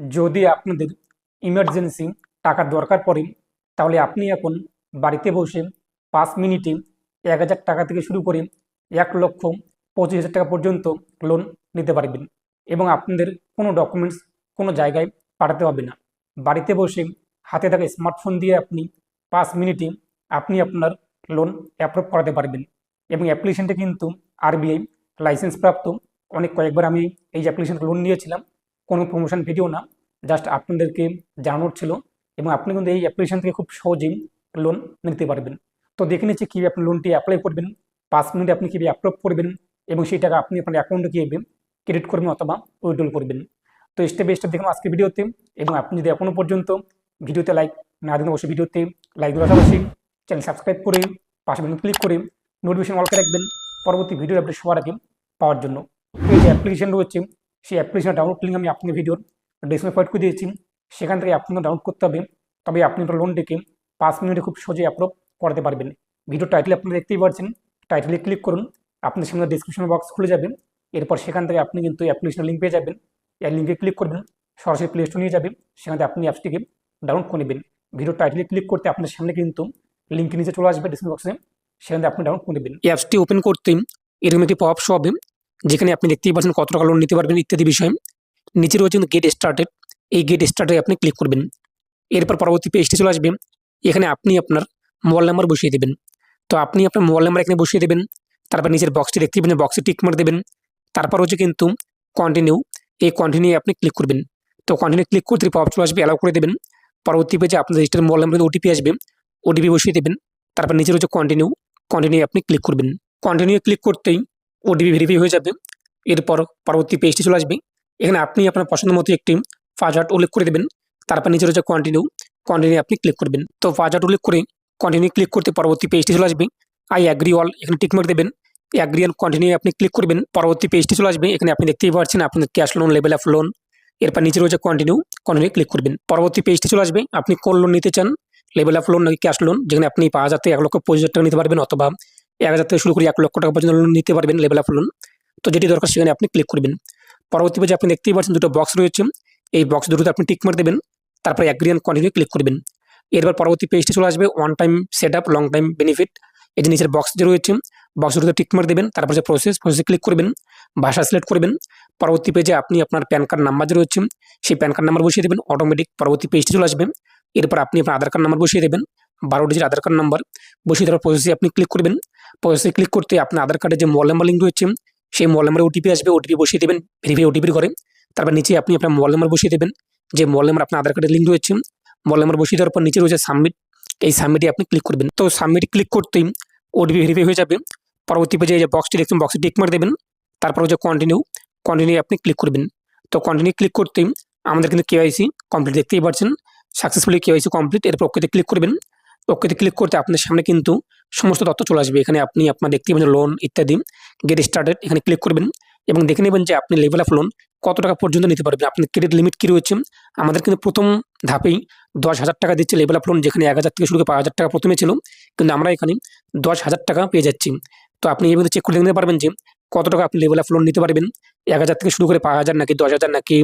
যদি আপনাদের ইমার্জেন্সি টাকার দরকার পড়ে, তাহলে আপনি এখন বাড়িতে বসে পাঁচ মিনিটে এক হাজার টাকা থেকে শুরু করে এক লক্ষ পঁচিশ হাজার টাকা পর্যন্ত লোন নিতে পারবেন এবং আপনাদের কোনো ডকুমেন্টস কোনো জায়গায় পাঠাতে হবে না। বাড়িতে বসে হাতে থাকা স্মার্টফোন দিয়ে আপনি পাঁচ মিনিটে আপনি আপনার লোন অ্যাপ্রুভ করাতে পারবেন এবং অ্যাপ্লিকেশনটা কিন্তু আরবিআই লাইসেন্স প্রাপ্ত। অনেক কয়েকবার আমি এই অ্যাপ্লিকেশন লোন নিয়েছিলাম। কোনো প্রমোশন ভিডিও না জাস্ট আপনাদেরকে জানানোর ছিল এবং আপনি কিন্তু এই অ্যাপ্লিকেশন থেকে খুব সহজেই লোন নিতে পারবেন। তো দেখে নিচ্ছি কীভাবে আপনি লোনটি অ্যাপ্লাই করবেন, পাঁচ মিনিটে আপনি কীভাবে অ্যাপ্রুভ করবেন এবং সেই টাকা আপনি আপনার অ্যাকাউন্টে কীভাবে ক্রেডিট করবেন অথবা উইড্রল করবেন। তো স্টেপ বাই স্টেপ দেখুন আজকে ভিডিওতে এবং আপনি যদি এখনও পর্যন্ত ভিডিওতে লাইক না দিন অবশ্যই ভিডিওতে লাইক দেওয়ার পাশাপাশি চ্যানেল সাবস্ক্রাইব করে, পাশে বাটন ক্লিক করে নোটিফিকেশন অল করে রাখবেন। পরবর্তী ভিডিও আপডেট সবার আগে পাওয়ার জন্য। এই যে অ্যাপ্লিকেশন রয়েছে সেই অ্যাপ্লিকেশন ডাউনলোড লিঙ্ক আমি আপনার ভিডিওর ডিসপ্লে প্রোভাইড করে দিয়েছি। সেখান থেকে আপনাকে ডাউনলোড করতে হবে। তবে আপনি ওটা লোন ডেকে পাঁচ মিনিটে খুব সহজেই অ্যাপ্রুভ করাতে পারবেন। ভিডিও টাইটেল আপনারা দেখতেই পাচ্ছেন টাইটেলে ক্লিক করুন। আপনার সামনে ডিসক্রিপশন বক্স খুলে যাবেন এরপর সেখান থেকে আপনি কিন্তু অ্যাপ্লিকেশনের লিঙ্ক পেয়ে যাবেন। এই লিঙ্কে ক্লিক করবেন। সরাসরি প্লে স্টোর নিয়ে যাবেন সেখান থেকে আপনি অ্যাপসটিকে ডাউনলোড করে নেবেন। ভিডিও টাইটেলে ক্লিক করতে আপনার সামনে কিন্তু লিঙ্ক নিচে চলে আসবে ডিসক্রিপশন বক্সে সেখান থেকে আপনি ডাউনলোড করে নেবেন। অ্যাপসটি ওপেন করতে এরকম একটি পপ শো হবে। যেখানে আপনি দেখতেই পাচ্ছেন কত টাকা লোন নিতে পারবেন ইত্যাদি বিষয়। নিচে রয়েছে কিন্তু গেট স্টার্টেড এই গেট স্টার্টে আপনি ক্লিক করবেন। এরপর পরবর্তী পেজটি চলে আসবে। এখানে আপনি আপনার মোবাইল নাম্বার বসিয়ে দেবেন। তো আপনি আপনার মোবাইল নাম্বার এখানে বসিয়ে দেবেন। তারপর নিচের বক্সটি দেখতে পাবেন বক্সে টিক মার দেবেন। তারপর হচ্ছে কিন্তু কন্টিনিউ এই কন্টিনিউ আপনি ক্লিক করবেন। তো কন্টিনিউ ক্লিক করতে পপ চলে আসবে অ্যালাউ করে দেবেন। পরবর্তী পেজে আপনার রেজিস্টার মোবাইল নাম্বার ওটিপি আসবে। ওটিপি বসিয়ে দেবেন। তারপর নিচে রয়েছে কন্টিনিউ কন্টিনিউ আপনি ক্লিক করবেন। কন্টিনিউ ক্লিক করতেই ওটিপি ভেরিফাই হয়ে যাবে। এরপর পরবর্তী পেজটি চলে আসবে। এখানে আপনি আপনার পছন্দ মতো একটি পাসওয়ার্ড উল্লেখ করে দেবেন। তারপর নিচে রয়েছে কন্টিনিউ কন্টিনিউ আপনি ক্লিক করবেন। তো পাসওয়ার্ড উল্লেখ করে কন্টিনিউ ক্লিক করতে পরবর্তী পেজটি চলে আসবে। আই অ্যাগ্রি অল এখানে টিকমার্ক দেবেন। অ্যাগ্রি অ্যান্ড কন্টিনিউ আপনি ক্লিক করবেন। পরবর্তী পেজটি চলে আসবে। এখানে আপনি দেখতেই পাচ্ছেন আপনার cash loan level of loan এরপর নিচে রয়েছে কন্টিনিউ কন্টিনিউ ক্লিক করবেন। পরবর্তী পেজটি চলে আসবে। আপনি কোন লোন নিতে চান? লেভেল অফ লোন নাকি ক্যাশ লোন যেখানে আপনি হাজার থেকে এক লক্ষ পঁচিশ হাজার টাকা নিতে পারবেন অথবা এক হাজার থেকে শুরু করে এক লক্ষ টাকা পর্যন্ত লোন নিতে পারবেন লেভেল আপ লোন তো যেটি দরকার সেখানে আপনি ক্লিক করবেন। পরবর্তী পেজে আপনি দেখতেই পাচ্ছেন দুটো বক্স রয়েছে। এই বক্স দুটোতে আপনি টিক মার দেবেন। তারপরে অ্যাগ্রি অ্যান্ড কন্টিনিউ ক্লিক করবেন। এরপর পরবর্তী পেজটি চলে আসবে one time set up long time benefit এই যে নিচের বক্স যে রয়েছে বক্স দুটোতে টিক মার দেবেন। তারপর যে প্রসেস প্রসেসে ক্লিক করবেন। ভাষা সিলেক্ট করবেন। পরবর্তী পেজে আপনি আপনার প্যান কার্ড নাম্বার যে রয়েছে, সেই প্যান কার্ড নাম্বার বসিয়ে দেবেন। অটোমেটিক পরবর্তী পেজটি চলে আসবে। এরপর আপনি আপনার আধার কার্ড নাম্বার বসিয়ে দেবেন। বারো ডিজিট আধার কার্ড নাম্বার বসিয়ে দেওয়ার প্রসেসে আপনি ক্লিক করবেন। প্রসেসে ক্লিক করতে আপনার আধার কার্ডে যে মোবাইল নাম্বার লিঙ্ক রয়েছে, সেই মোবাইল নাম্বারে ওটিপি আসবে ওটিপি বসিয়ে দেবেন ভেরিফাই ওটিপির ঘরে। তারপর নিচে আপনি আপনার মোবাইল নাম্বার বসিয়ে দেবেন। যে মোবাইল নাম্বার আপনার আধার কার্ডের লিঙ্ক রয়েছে মোবাইল নাম্বার বসিয়ে দেওয়ার পর নিচে রয়েছে সাবমিট এই সাবমিটে আপনি ক্লিক করবেন। তো সাবমিট ক্লিক করতেই ওটিপি ভেরিফাই হয়ে যাবে। পরবর্তী পেজে যে বক্সটি দেখছেন বক্সে টিক মার দেবেন। তারপর হচ্ছে কন্টিনিউ কন্টিনিউ আপনি ক্লিক করবেন। তো কন্টিনিউ ক্লিক করতেই আমাদের কিন্তু কেওয়াইসি কমপ্লিট দেখতেই পাচ্ছেন। সাকসেসফুলি কেওয়াইসি কমপ্লিট এরপর ওকেতে ক্লিক করবেন। ওকেতে ক্লিক করতে আপনার সামনে কিন্তু সমস্ত তথ্য চলে আসবে। এখানে আপনি আপনার দেখতে পাবেন লোন ইত্যাদি গেট স্টার্টেড এখানে ক্লিক করবেন এবং দেখে নেবেন যে আপনি লেভেল অফ লোন কত টাকা পর্যন্ত নিতে পারবেন। আপনার ক্রেডিট লিমিট কী রয়েছে? আমাদের কিন্তু প্রথম ধাপেই দশ হাজার টাকা দিচ্ছে লেভেল অফ লোন যেখানে এক হাজার থেকে শুরু করে পাঁচ হাজার টাকা প্রথমে ছিল। কিন্তু আমরা এখানে দশ হাজার টাকা পেয়ে যাচ্ছি। তো আপনি এভাবে চেক করে দেখতে পারবেন যে কত টাকা আপনি লেভেল অফ লোন নিতে পারবেন। এক হাজার থেকে শুরু করে পাঁচ হাজার নাকি দশ হাজার নাকি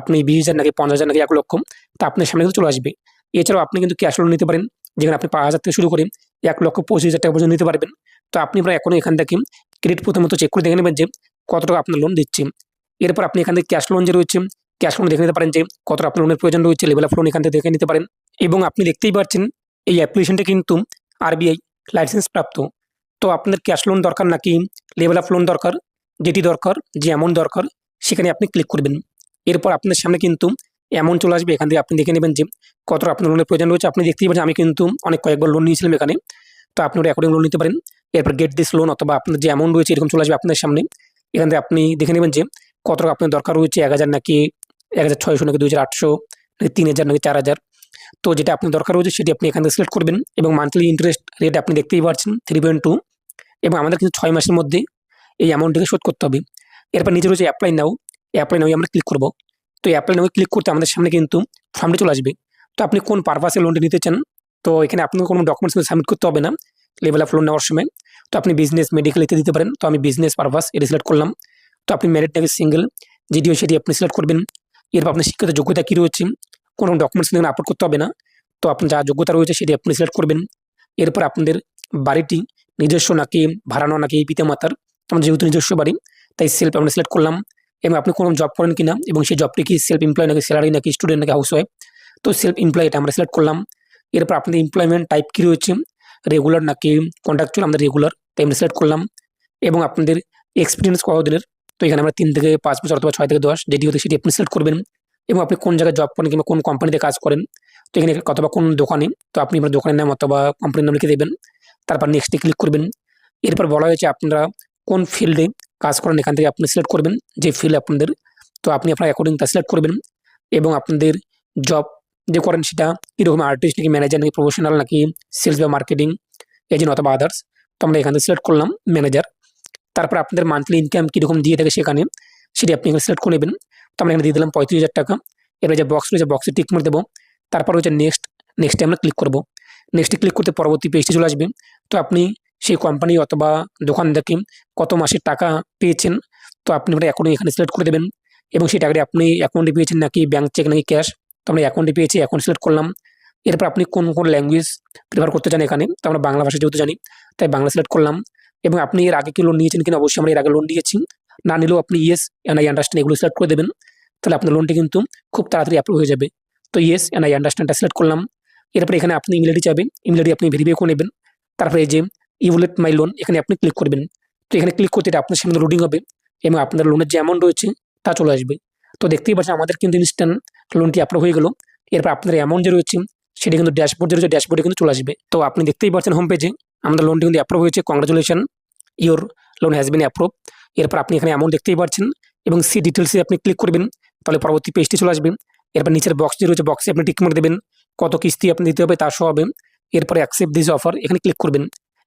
আপনি বিশ হাজার নাকি পঞ্চাশ হাজার নাকি এক লক্ষ, তা আপনার সামনে কিন্তু চলে আসবে। এছাড়াও আপনি কিন্তু ক্যাশ লোন নিতে পারেন। যেখানে আপনি পাঁচ হাজার থেকে শুরু করে এক লক্ষ পঁচিশ হাজার টাকা পর্যন্ত নিতে পারবেন। তো আপনি প্রায় এখনও এখান থেকে ক্রেডিট প্রথমত চেক করে দেখে নেবেন যে কত টাকা আপনার লোন দিচ্ছে। এরপর আপনি এখান থেকে ক্যাশ লোন যে রয়েছে ক্যাশ লোন দেখে নিতে পারেন যে কত আপনার লোনের প্রয়োজন রয়েছে লেভেল অফ লোন এখান থেকে দেখে নিতে পারেন। এবং আপনি দেখতেই পাচ্ছেন এই অ্যাপ্লিকেশনটা কিন্তু আরবিআই লাইসেন্স প্রাপ্ত। তো আপনার ক্যাশ লোন দরকার নাকি লেভেল অফ লোন দরকার, যেটি দরকার, যে অ্যামাউন্ট দরকার, সেখানে আপনি ক্লিক করবেন। এরপর আপনার সামনে কিন্তু অ্যামাউন্ট চলে আসবে, এখান থেকে আপনি দেখে নেবেন যে কতটা আপনার লোনের প্রয়োজন রয়েছে। আপনি দেখতেই পাচ্ছেন, আমি কিন্তু অনেক কয়েকবার লোন নিয়েছিলাম এখানে। তো আপনি ওটা অ্যাকর্ডিং লোন নিতে পারেন। এরপর গেট দিস লোন অথবা আপনার যে অ্যামাউন্ট রয়েছে, এরকম চলে আসবে আপনার সামনে। এখান থেকে আপনি দেখে নেবেন যে কত আপনার দরকার রয়েছে, এক হাজার নাকি এক হাজার ছয়শো নাকি দুই হাজার আটশো নাকি তিন হাজার নাকি চার হাজার। তো যেটা আপনার দরকার রয়েছে, সেটি আপনি এখান থেকে সিলেক্ট করবেন এবং মান্থলি ইন্টারেস্ট রেট আপনি দেখতেই পাচ্ছেন থ্রি পয়েন্ট টু এবং আমাদের কিন্তু ছয় মাসের মধ্যে এই অ্যামাউন্টটিকে শোধ করতে হবে। এরপর নিচে রয়েছে অ্যাপ্লাই নাও অ্যাপ্লাই নাও আমরা ক্লিক করব। তো অ্যাপ্লাই নাও ক্লিক করতে আমাদের সামনে কিন্তু ফর্মটি চলে আসবে। তো আপনি কোন পারপাসে লোনটি নিতে চান? তো এখানে আপনাকে কোনো ডকুমেন্টস সাবমিট করতে হবে না। লেভেল অফ লোন নেওয়ার সময়। তো আপনি বিজনেস মেডিকেল ইত্যাদি দিতে পারেন। তো আমি বিজনেস পারপাস এটি সিলেক্ট করলাম। তো আপনি ম্যারিড নাকি সিঙ্গেল যেটিও সেটি আপনি সিলেক্ট করবেন। এরপর আপনার শিক্ষিত যোগ্যতা কী রয়েছে? কোনো ডকুমেন্টস এখানে আপলোড করতে হবে না। তো আপনার যা যোগ্যতা রয়েছে সেটি আপনি সিলেক্ট করবেন। এরপর আপনাদের বাড়িটি নিজস্ব নাকি ভাড়ানো নাকি পিতা মাতার আমার যেহেতু নিজস্ব বাড়ি, তাই সেলফ আমরা সিলেক্ট করলাম। এবং আপনি কোনো জব করেন কিনা এবং সেই জবটি কি সেলফ এমপ্লয় নাকি স্যালারি নাকি স্টুডেন্ট নাকি হাউস ওয়াইফ তো সেলফ এমপ্লয় এটা আমরা সিলেক্ট করলাম। এরপর আপনাদের এমপ্লয়মেন্ট টাইপ কী রয়েছে? রেগুলার নাকি কন্ট্রাকচুয়াল আমাদের রেগুলার তাই আমরা সিলেক্ট করলাম। এবং আপনাদের এক্সপিরিয়েন্স কতদিনের তো এখানে আমরা তিন থেকে পাঁচ বছর অথবা ছয় থেকে দশ যেটি হতে সেটি আপনি সিলেক্ট করবেন। এবং আপনি কোন জায়গায় জব করেন কিংবা কোন কোম্পানিতে কাজ করেন? তো এখানে অথবা কোন দোকানে? তো আপনি আপনার দোকানের নাম অথবা কোম্পানির নাম লিখে দেবেন। তারপর নেক্সটে ক্লিক করবেন। এরপর বলা হয়েছে আপনারা কোন ফিল্ডে কাজ করেন এখান থেকে আপনি সিলেক্ট করবেন যে ফিল্ড আপনাদের, তো আপনি আপনার অ্যাকর্ডিং তা সিলেক্ট করবেন এবং আপনাদের জব যে করেন সেটা কীরকম আর্টিস্ট নাকি ম্যানেজার নাকি প্রফেশনাল নাকি সেলস বা মার্কেটিং এজেন্ট অথবা আদার্স তো আমরা এখান থেকে সিলেক্ট করলাম ম্যানেজার তারপর আপনাদের মান্থলি ইনকাম কীরকম দিয়ে থাকে সেখানে সেটি আপনি এখানে সিলেক্ট করে নেবেন, তো আমরা এখানে দিয়ে দিলাম পঁয়ত্রিশ হাজার টাকা, এবার যে বক্স রয়েছে বক্সে টিক মারে দেবো, তারপর হচ্ছে নেক্সট নেক্সটে আমরা ক্লিক করব নেক্সটে ক্লিক করতে পরবর্তী পেজটি চলে আসবে, তো আপনি সেই কোম্পানি অথবা দোকান থেকে কত মাসের টাকা পেয়েছেন, তো আপনি ওটা অ্যাকাউন্টে এখানে সিলেক্ট করে দেবেন। এবং সেই টাকাটি আপনি অ্যাকাউন্টে পেয়েছেন নাকি ব্যাঙ্ক চেক নাকি ক্যাশ তো আমরা অ্যাকাউন্টে পেয়েছি অ্যাকাউন্ট সিলেক্ট করলাম। এরপর আপনি কোন কোন ল্যাঙ্গুয়েজ প্রিফার করতে চান এখানে, তো আমরা বাংলা ভাষা যেহেতু জানি, তাই বাংলা সিলেক্ট করলাম। এবং আপনি এর আগে কি লোন নিয়েছেন কিনা অবশ্যই আমরা এর আগে লোন নিয়েছি। না নিলেও আপনি ইয়েস এন আই আন্ডারস্ট্যান্ড এগুলো সিলেক্ট করে দেবেন। তাহলে আপনার লোনটি কিন্তু খুব তাড়াতাড়ি অ্যাপ্রুভ হয়ে যাবে। তো ইয়েস এন আই আন্ডারস্ট্যান্ডটা সিলেক্ট করলাম। এরপর এখানে আপনি ইমেল আইডি চাবেন ইমেল আইডি আপনি ভেরিফাই করে নেবেন। তারপরে যে ইউলেট মাই লোন এখানে আপনি ক্লিক করবেন। তো এখানে ক্লিক করতে এটা আপনার সামনে লোডিং হবে এবং আপনার লোনের যে অ্যামাউন্ট রয়েছে তা চলে আসবে। তো দেখতেই পাচ্ছেন আমাদের কিন্তু ইনস্ট্যান্ট লোনটি অ্যাপ্রুভ হয়ে গেল। এরপর আপনার অ্যামাউন্ট যে রয়েছে সেটি কিন্তু ড্যাশবোর্ড যে রয়েছে ড্যাশবোর্ডে কিন্তু চলে আসবে। তো আপনি দেখতেই পাচ্ছেন হোম পেজে আমাদের লোনটি কিন্তু অ্যাপ্রুভ হয়েছে। Congratulation your loan has been approve এরপর আপনি এখানে অ্যামাউন্ট দেখতেই পাচ্ছেন এবং সি ডিটেলসে আপনি ক্লিক করবেন। তাহলে পরবর্তী পেজটি চলে আসবে। এরপর নিচের বক্স যে রয়েছে বক্সে আপনি টিক দেবেন। কত কিস্তি আপনি দিতে হবে তা সহ হবে। এরপরে অ্যাকসেপ্ট দিস অফার এখানে ক্লিক করবেন।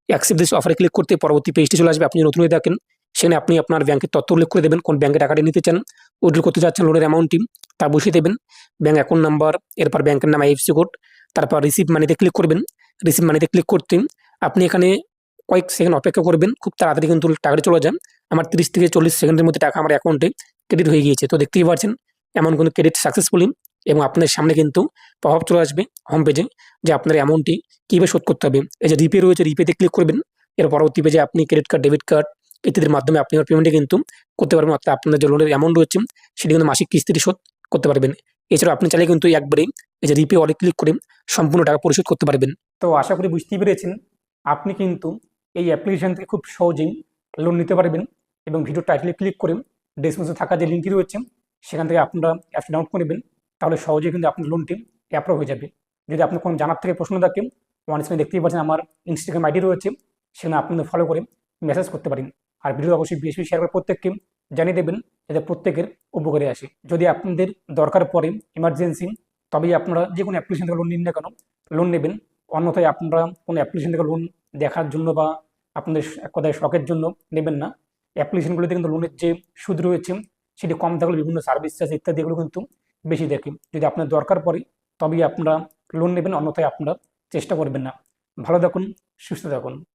অ্যাকসেপ্ট দিস অফারে ক্লিক করতে পরবর্তী পেজটি চলে আসবে, আপনি নতুন হয়ে দেখেন, সেখানে আপনি আপনার ব্যাংকের তথ্য উল্লেখ করে দেবেন, কোন ব্যাংকে টাকাটা নিতে চান উইড্রো করতে যাচ্ছেন লোনের অ্যামাউন্টটি তা বসিয়ে দেবেন ব্যাঙ্ক অ্যাকাউন্ট নাম্বার এরপর ব্যাংকের নাম আইএফসি কোড তারপর রিসিভ মানিতে ক্লিক করবেন রিসিভ মানিতে ক্লিক করতে আপনি এখানে কয়েক সেকেন্ড অপেক্ষা করবেন, খুব তাড়াতাড়ি কিন্তু টাকাটা চলে যান আমার তিরিশ থেকে চল্লিশ সেকেন্ডের মধ্যে টাকা আমার অ্যাকাউন্টে ক্রেডিট হয়ে গিয়েছে, তো দেখতেই পাচ্ছেন, এমন কোনো ক্রেডিট সাকসেসফুলি এবং আপনার সামনে কিন্তু প্রভাব চলে আসবে হোম পেজে যে আপনার অ্যামাউন্টটি কীভাবে শোধ করতে হবে। এই যে রিপে রয়েছে রিপেতে ক্লিক করবেন। এর পরবর্তী পেজে আপনি ক্রেডিট কার্ড ডেবিট কার্ড ইত্যাদির মাধ্যমে আপনি আপনার পেমেন্টে কিন্তু করতে পারবেন। অর্থাৎ আপনার যে লোনের অ্যামাউন্ট রয়েছে, সেটি কিন্তু মাসিক কিস্তিটি শোধ করতে পারবেন। এছাড়াও আপনি চাইলে কিন্তু একবারেই এই যে রিপে অলে ক্লিক করে সম্পূর্ণ টাকা পরিশোধ করতে পারবেন। তো আশা করি বুঝতেই পেরেছেন, আপনি কিন্তু এই অ্যাপ্লিকেশন থেকে খুব সহজেই লোন নিতে পারবেন এবং ভিডিও টাইটেলে ক্লিক করে ডেসক্রিপশনে থাকা যে লিঙ্কটি রয়েছে, সেখান থেকে আপনারা অ্যাপটি ডাউনলোড করে নেবেন। তাহলে সহজেই কিন্তু আপনার লোনটি অ্যাপ্রুভ হয়ে যাবে। যদি আপনার কোনো জানার থেকে প্রশ্ন থাকে ওয়ান স্ক্রিনে দেখতেই পাচ্ছেন আমার ইনস্টাগ্রাম আইডি রয়েছে, সেখানে আপনি ফলো করে মেসেজ করতে পারেন। আর ভিডিও অবশ্যই বেশি শেয়ার করে প্রত্যেককে জানিয়ে দেবেন, যাতে প্রত্যেকের উপকারে আসে। যদি আপনাদের দরকার পড়ে ইমার্জেন্সি তবেই আপনারা যে কোনো অ্যাপ্লিকেশন থেকে লোন নিন না কেন লোন নেবেন। অন্যথায় আপনারা কোনো অ্যাপ্লিকেশন থেকে লোন দেখার জন্য বা আপনাদের কথায় শখের জন্য নেবেন না। অ্যাপ্লিকেশনগুলোতে কিন্তু লোনের যে সুদ রয়েছে, সেটি কম থাকলে বিভিন্ন সার্ভিস চার্জ ইত্যাদি এগুলো কিন্তু বেশি দেখে যদি আপনার দরকার পড়ে, তবেই আপনারা লোন নেবেন, অন্যথায় আপনারা চেষ্টা করবেন না। ভালো থাকুন, সুস্থ থাকুন।